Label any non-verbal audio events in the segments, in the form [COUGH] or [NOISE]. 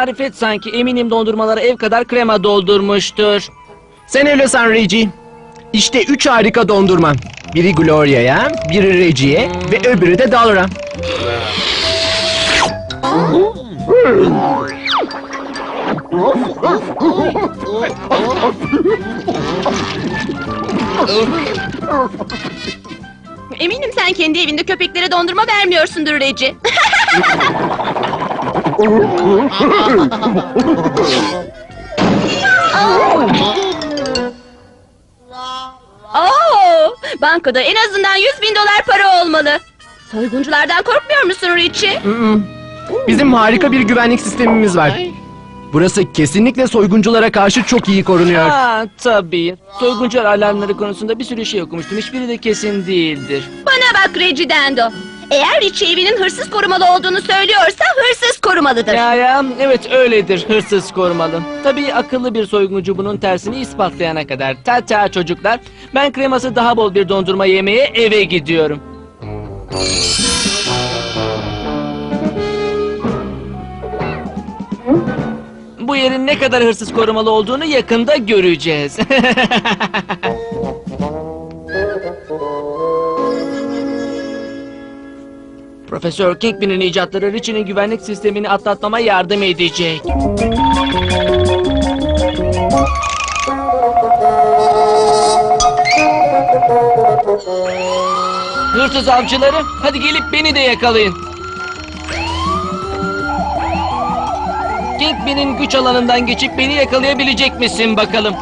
Marifet sanki eminim dondurmaları ev kadar krema doldurmuştur. Sen öyle san Reggie. İşte üç harika dondurma. Biri Gloria'ya, biri Reggie'ye ve öbürü de Dalra. Eminim sen kendi evinde köpeklere dondurma vermiyorsundur Reggie. [LAUGHS] Oo, bankada en azından 100 bin dolar para olmalı. Soygunculardan korkmuyor musun Richie? Bizim harika bir güvenlik sistemimiz var. Burası kesinlikle soygunculara karşı çok iyi korunuyor. Ha tabii. Soyguncular alarmları konusunda bir sürü şey okumuştum. Hiçbiri de kesin değildir. Bana bak Reggie Dando. Eğer Richie evinin hırsız korumalı olduğunu söylüyorsa hırsız korumalıdır. Ya ya evet öyledir hırsız korumalı. Tabii akıllı bir soyguncu bunun tersini ispatlayana kadar. Ta ta çocuklar ben kreması daha bol bir dondurma yemeye eve gidiyorum. Bu yerin ne kadar hırsız korumalı olduğunu yakında göreceğiz. [LAUGHS] Profesör Kingpin'in icatları Richie'nin güvenlik sistemini atlatmama yardım edecek. Hırsız avcıları, hadi gelip beni de yakalayın. Kingpin'in güç alanından geçip beni yakalayabilecek misin bakalım?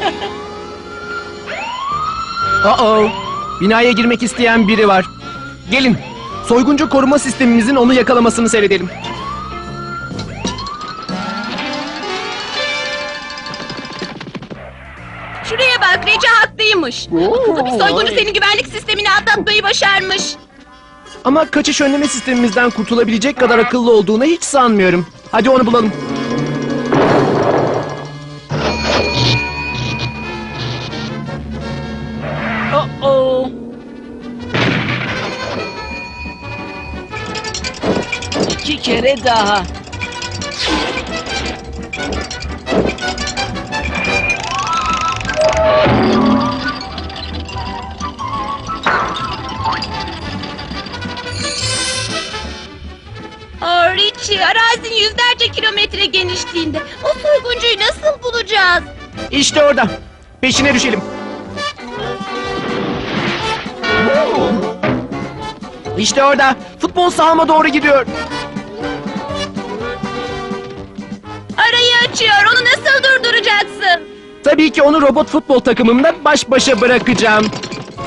[LAUGHS] Uh-oh. Binaya girmek isteyen biri var. Gelin. Soyguncu koruma sistemimizin onu yakalamasını seyredelim. Şuraya bak Reggie haklıymış. Akıllı bir soyguncu senin güvenlik sistemini atlatmayı başarmış. Ama kaçış önleme sistemimizden kurtulabilecek kadar akıllı olduğunu hiç sanmıyorum. Hadi onu bulalım. İki kere daha. Aa Richie arazinin yüzlerce kilometre genişliğinde. O soyguncuyu nasıl bulacağız? İşte orada. Peşine düşelim. İşte orada. Futbol sahama doğru gidiyor. Arayı açıyor onu nasıl durduracaksın? Tabii ki onu robot futbol takımımla baş başa bırakacağım.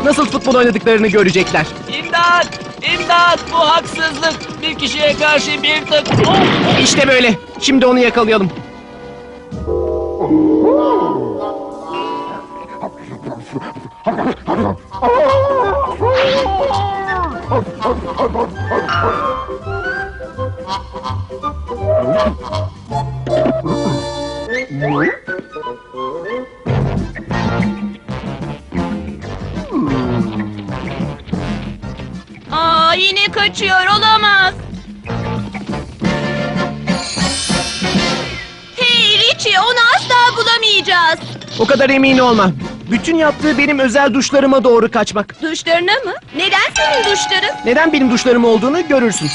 Nasıl futbol oynadıklarını görecekler. İmdat! İmdat! Bu haksızlık. Bir kişiye karşı bir takım. Oh! İşte böyle. Şimdi onu yakalayalım. Aa yine kaçıyor olamaz. Hey Richie onu asla bulamayacağız. O kadar emin olma. Bütün yaptığı benim özel duşlarıma doğru kaçmak. Duşlarına mı? Neden senin duşların? Neden benim duşlarım olduğunu görürsün.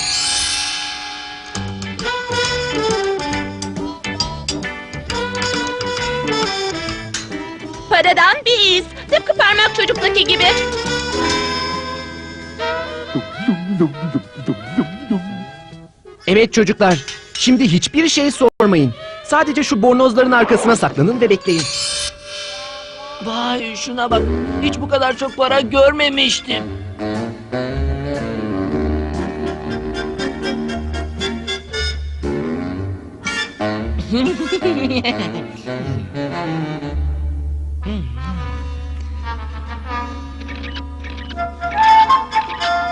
Evet çocuklar. Şimdi hiçbir şey sormayın. Sadece şu bornozların arkasına saklanın ve bekleyin. Vay şuna bak. Hiç bu kadar çok para görmemiştim. [LAUGHS]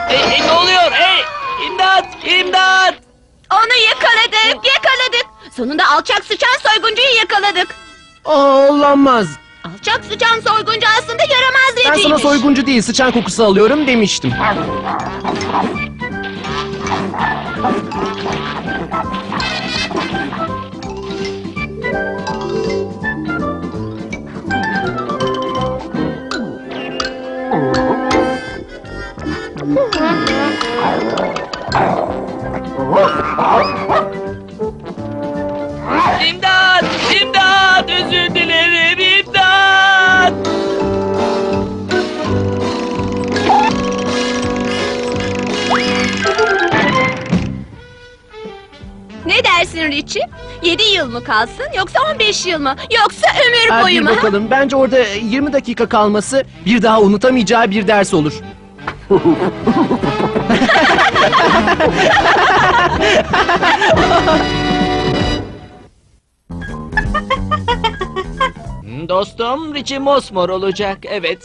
Hey, hey, ne oluyor? Hey! İmdat! İmdat! Onu yakaladık, yakaladık. Sonunda alçak sıçan soyguncuyu yakaladık. Aa, olamaz. Alçak sıçan soyguncu aslında yaramaz Ben Ben sana soyguncu değil sıçan kokusu alıyorum demiştim. İmdat! İmdat! Özür dilerim imdat! Ne dersin Richie? 7 yıl mı kalsın yoksa 15 yıl mı? Yoksa ömür Hadi boyu mu? ha? bakalım. Bence orada 20 dakika kalması bir daha unutamayacağı bir ders olur. [LAUGHS] Hmm, Dostum Richie Mosmor olacak evet.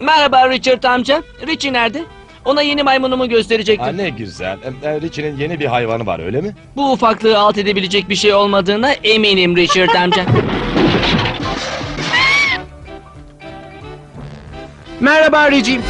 Merhaba Richard amca. Richie nerede? Ona yeni maymunumu gösterecektim. Ha, ne güzel. E, Richie'nin yeni bir hayvanı var öyle mi? Bu ufaklığı alt edebilecek bir şey olmadığına eminim Richard amca. Merhaba Reggie.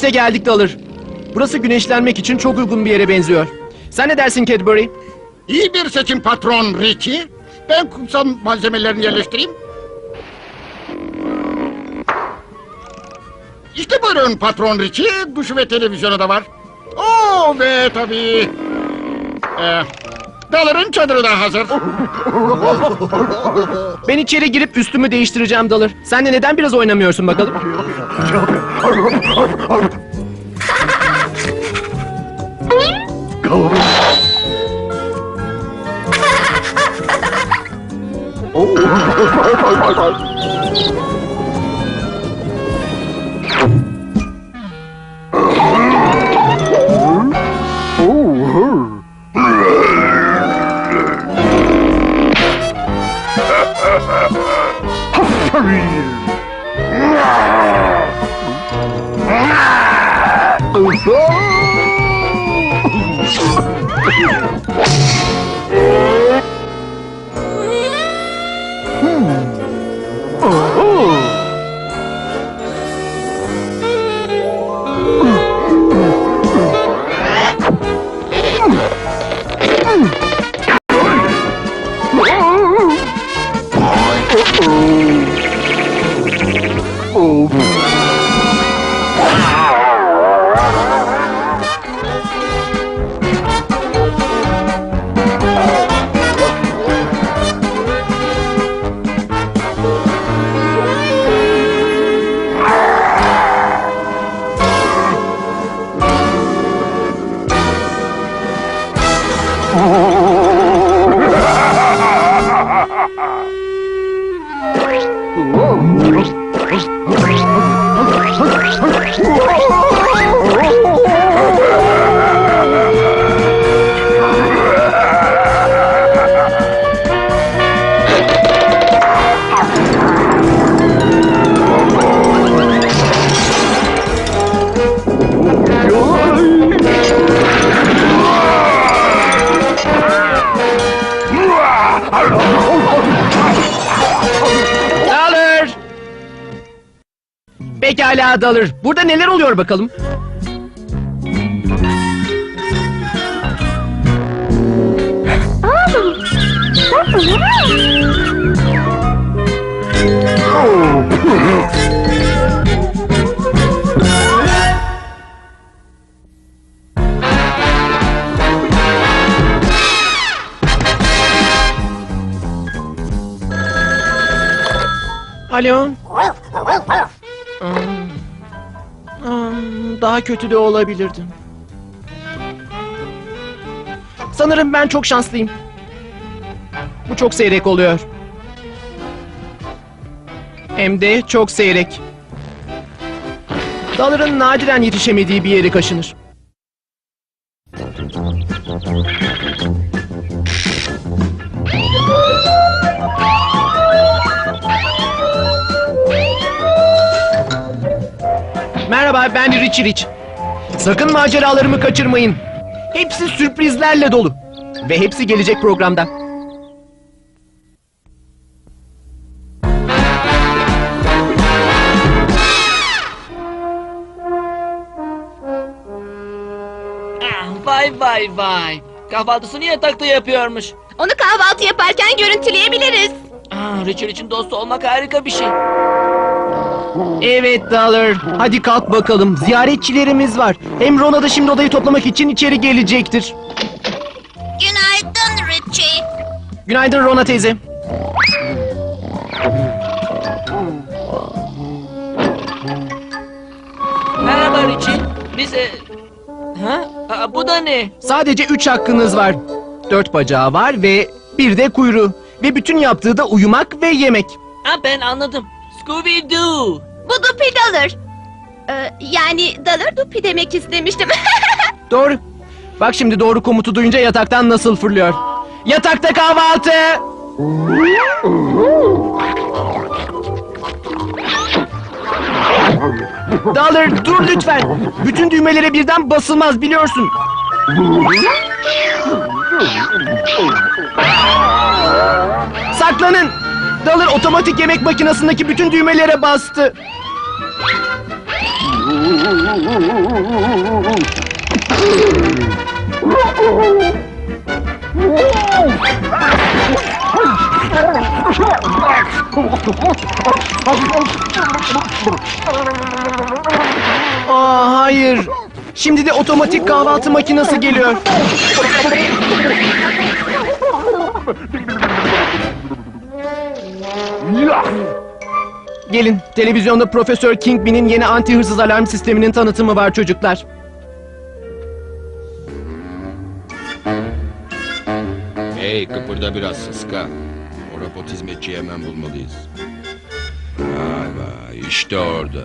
İşte geldik Dalır. Burası güneşlenmek için çok uygun bir yere benziyor. Sen ne dersin Cadbury? İyi bir seçim patron Richie. Ben kumsal malzemelerini yerleştireyim. İşte buyurun patron Richie. Duşu ve televizyonu da var. Oo ve tabii... Ee, Dalır'ın çadırı da hazır. Ben içeri girip üstümü değiştireceğim Dalır. Sen de neden biraz oynamıyorsun bakalım? [LAUGHS] Memories Dalır! [LAUGHS] Pekala Dalır. Burada neler oluyor bakalım? Alo? Daha kötü de olabilirdim. Sanırım ben çok şanslıyım. Bu çok seyrek oluyor. Hem de çok seyrek. Dalırın nadiren yetişemediği bir yeri kaşınır. Merhaba ben Richie Rich. Sakın maceralarımı kaçırmayın. Hepsi sürprizlerle dolu. Ve hepsi gelecek programda. Ah, vay vay vay. Kahvaltısını yatakta yapıyormuş. Onu kahvaltı yaparken görüntüleyebiliriz. Ah, Richard için dost olmak harika bir şey. Evet Dollar. Hadi kalk bakalım. Ziyaretçilerimiz var. Hem Rona da şimdi odayı toplamak için içeri gelecektir. Günaydın Richie. Günaydın Rona teyze. Merhaba Richie. Biz... e, Ha? Aa, bu da ne? Sadece üç hakkınız var. Dört bacağı var ve bir de kuyruğu. Ve bütün yaptığı da uyumak ve yemek. Ha, ben anladım. Scooby-Doo. Bu Dupi Dalır. Ee, yani Dalır Dupi demek istemiştim. [LAUGHS] Doğru. Bak şimdi doğru komutu duyunca yataktan nasıl fırlıyor. Yatakta kahvaltı. Dollar dur lütfen. Bütün düğmelere birden basılmaz biliyorsun. Saklanın. Dollar otomatik yemek makinesindeki bütün düğmelere bastı. Aa hayır. Şimdi de otomatik kahvaltı makinesi geliyor. Gelin, televizyonda Profesör Kingpin'in yeni anti hırsız alarm sisteminin tanıtımı var çocuklar. Hey kıpırda biraz sıska. O robot hizmetçiyi hemen bulmalıyız. Vay vay işte orada.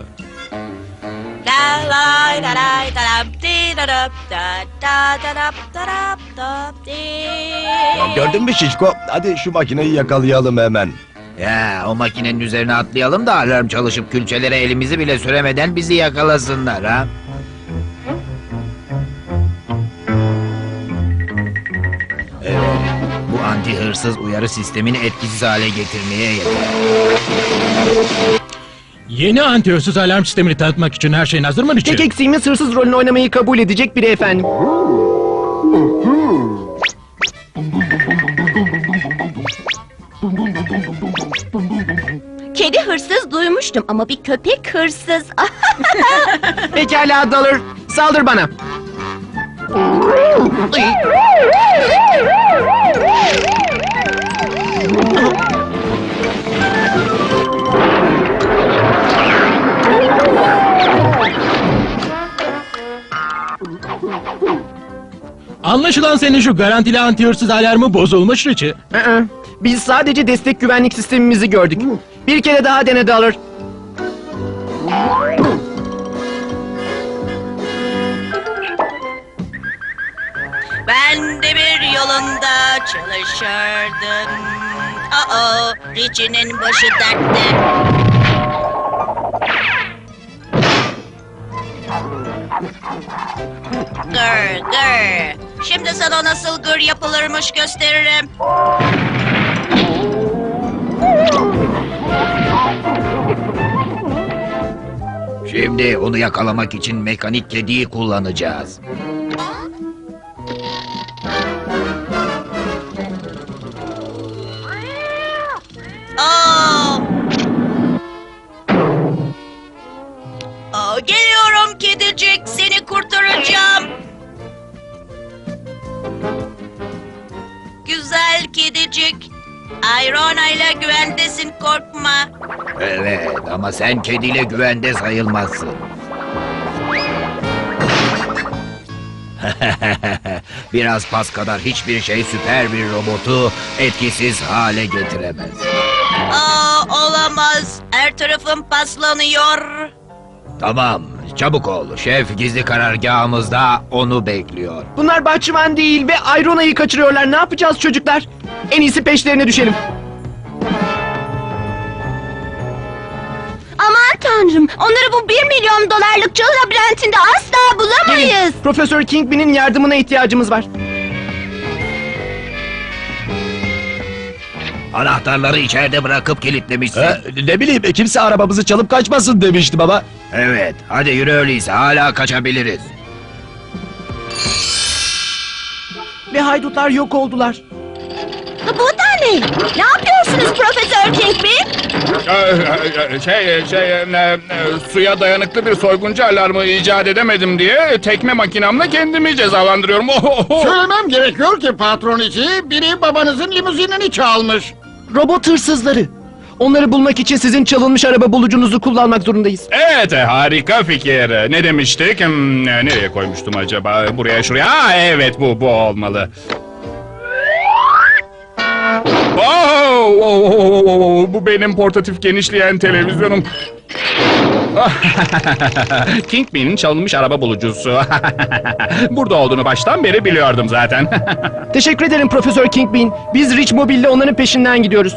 Ya gördün mü Şişko? Hadi şu makineyi yakalayalım hemen. Ya o makinenin üzerine atlayalım da alarm çalışıp külçelere elimizi bile süremeden bizi yakalasınlar ha. Evet, bu anti hırsız uyarı sistemini etkisiz hale getirmeye yeter. Yeni anti-hırsız alarm sistemini tanıtmak için her şeyin hazır mı Richie? Tek eksiğimiz hırsız rolünü oynamayı kabul edecek biri efendim. Kedi hırsız duymuştum ama bir köpek hırsız. [LAUGHS] Pekala Dollar, saldır bana. Anlaşılan senin şu garantili anti-hırsız alarmı bozulmuş Richie. Biz sadece destek güvenlik sistemimizi gördük. Bir kere daha dene Dollar. Ben de bir yolunda çalışırdım. Aa, Richie'nin başı dertte. Gır gır. Şimdi sana nasıl gır yapılırmış gösteririm. Şimdi onu yakalamak için mekanik kediyi kullanacağız. Aa! Aa, geliyorum kedicik, seni kurtaracağım. Güzel kedicik. Ayrona ile güvendesin korkma. Evet ama sen kediyle güvende sayılmazsın. [LAUGHS] Biraz pas kadar hiçbir şey süper bir robotu etkisiz hale getiremez. Aa, olamaz. Her tarafım paslanıyor. Tamam, çabuk ol. Şef gizli karargahımızda onu bekliyor. Bunlar bahçıvan değil ve Ayrona'yı kaçırıyorlar. Ne yapacağız çocuklar? En iyisi peşlerine düşelim. Aman tanrım. Onları bu bir milyon dolarlık çöl labirentinde asla bulamayız. Gelin, Profesör Kingpin'in yardımına ihtiyacımız var. Anahtarları içeride bırakıp kilitlemişsin. Ha, ne bileyim kimse arabamızı çalıp kaçmasın demişti baba. Evet, hadi yürü öyleyse hala kaçabiliriz. Ve haydutlar yok oldular. Ne? Yapıyorsunuz Profesör Kingpin? Şey, şey, e, e, suya dayanıklı bir soyguncu alarmı icat edemedim diye tekme makinamla kendimi cezalandırıyorum. [LAUGHS] Söylemem gerekiyor ki patron içi biri babanızın limuzinini çalmış. Robot hırsızları. Onları bulmak için sizin çalınmış araba bulucunuzu kullanmak zorundayız. Evet, harika fikir. Ne demiştik? Hmm, nereye koymuştum acaba? Buraya, şuraya. Aa, evet, bu, bu olmalı. Oh, oh, oh, oh, oh, bu benim portatif genişleyen televizyonum. [LAUGHS] Kingpin'in çalınmış araba bulucusu. [LAUGHS] Burada olduğunu baştan beri biliyordum zaten. Teşekkür ederim Profesör Kingpin. Biz Rich Mobile'le onların peşinden gidiyoruz.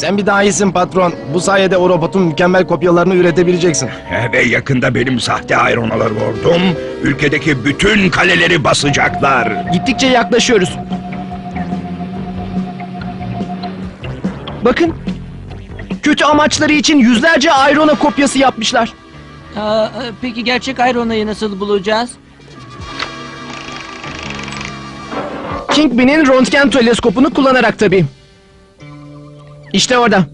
Sen bir daha iyisin patron. Bu sayede o robotun mükemmel kopyalarını üretebileceksin. Ve yakında benim sahte ayronalar ordum, ülkedeki bütün kaleleri basacaklar. Gittikçe yaklaşıyoruz. Bakın. Kötü amaçları için yüzlerce Ayrona kopyası yapmışlar. Aa, e, peki gerçek Irona'yı nasıl bulacağız? Kingpin'in röntgen teleskopunu kullanarak tabii. İşte orada.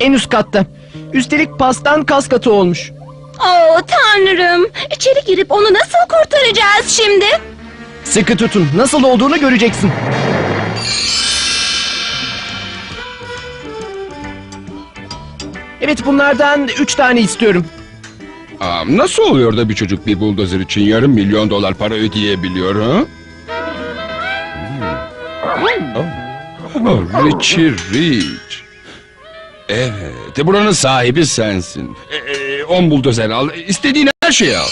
En üst katta. Üstelik pastan kas katı olmuş. Oh tanrım. İçeri girip onu nasıl kurtaracağız şimdi? Sıkı tutun. Nasıl olduğunu göreceksin. Evet bunlardan üç tane istiyorum. Aa, nasıl oluyor da bir çocuk bir buldozer için yarım milyon dolar para ödeyebiliyor ha? Hmm. Oh, Richie Rich. Evet, buranın sahibi sensin. Ee, on buldozer al, istediğin her şeyi al.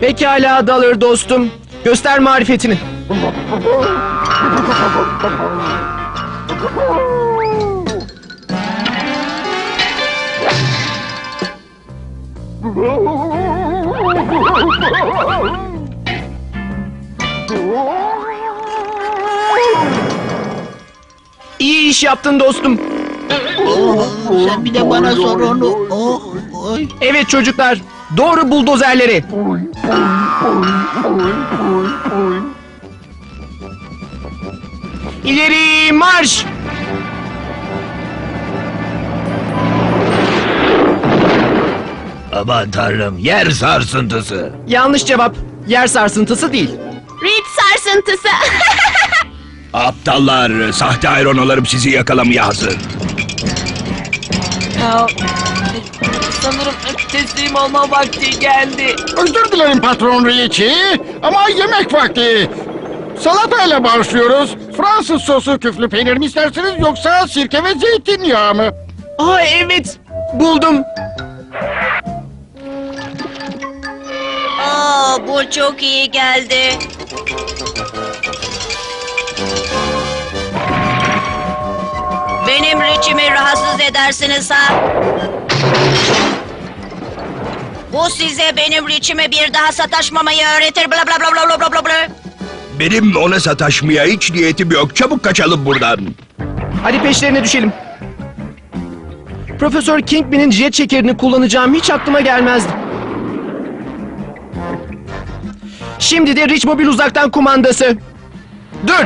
Pekala Dalır dostum. Göster marifetini. [LAUGHS] İyi iş yaptın dostum. Sen bir de bana sor onu. Oh, oy. Evet çocuklar. Doğru buldozerleri. İleri marş. Aman tanrım, yer sarsıntısı. Yanlış cevap. Yer sarsıntısı değil. Reed sarsıntısı. [LAUGHS] Aptallar, sahte ayronalarım sizi yakalamaya hazır. E, sanırım teslim olma vakti geldi. Özür dilerim patron Richie ama yemek vakti. Salatayla başlıyoruz. Fransız sosu küflü peynir mi istersiniz yoksa sirke ve zeytinyağı mı? Aa evet. Buldum. Aa, bu çok iyi geldi. Richie'mi rahatsız edersiniz ha. Bu size benim Richie'me bir daha sataşmamayı öğretir bla bla bla bla bla bla bla. Benim ona sataşmaya hiç niyetim yok. Çabuk kaçalım buradan. Hadi peşlerine düşelim. Profesör Kingpin'in jet şekerini kullanacağım hiç aklıma gelmezdi. Şimdi de Rich Mobil uzaktan kumandası. Dur!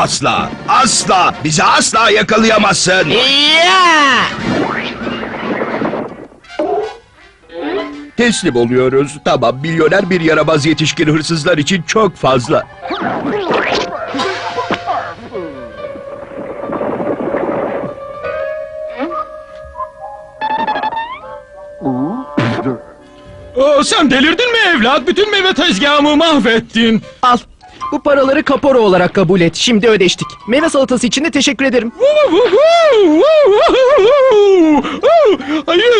Asla, asla, bizi asla yakalayamazsın. Ya! Teslim oluyoruz. Tamam, milyoner bir yaramaz yetişkin hırsızlar için çok fazla. Aa, sen delirdin mi evlat? Bütün meyve tezgahımı mahvettin. Al. Bu paraları kapora olarak kabul et. Şimdi ödeştik. Meyve salatası için de teşekkür ederim.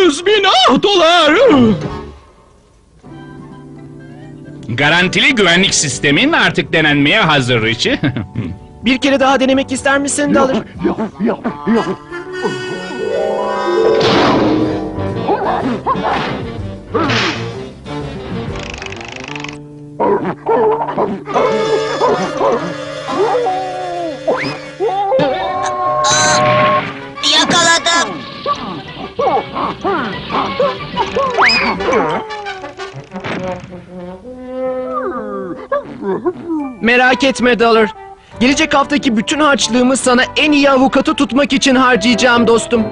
Yüz bin ah dolar. Garantili güvenlik sistemin artık denenmeye hazır Richie. [LAUGHS] Bir kere daha denemek ister misin Dalır? [LAUGHS] Yakaladım. Merak etme Dalır. Gelecek haftaki bütün harçlığımı sana en iyi avukatı tutmak için harcayacağım dostum.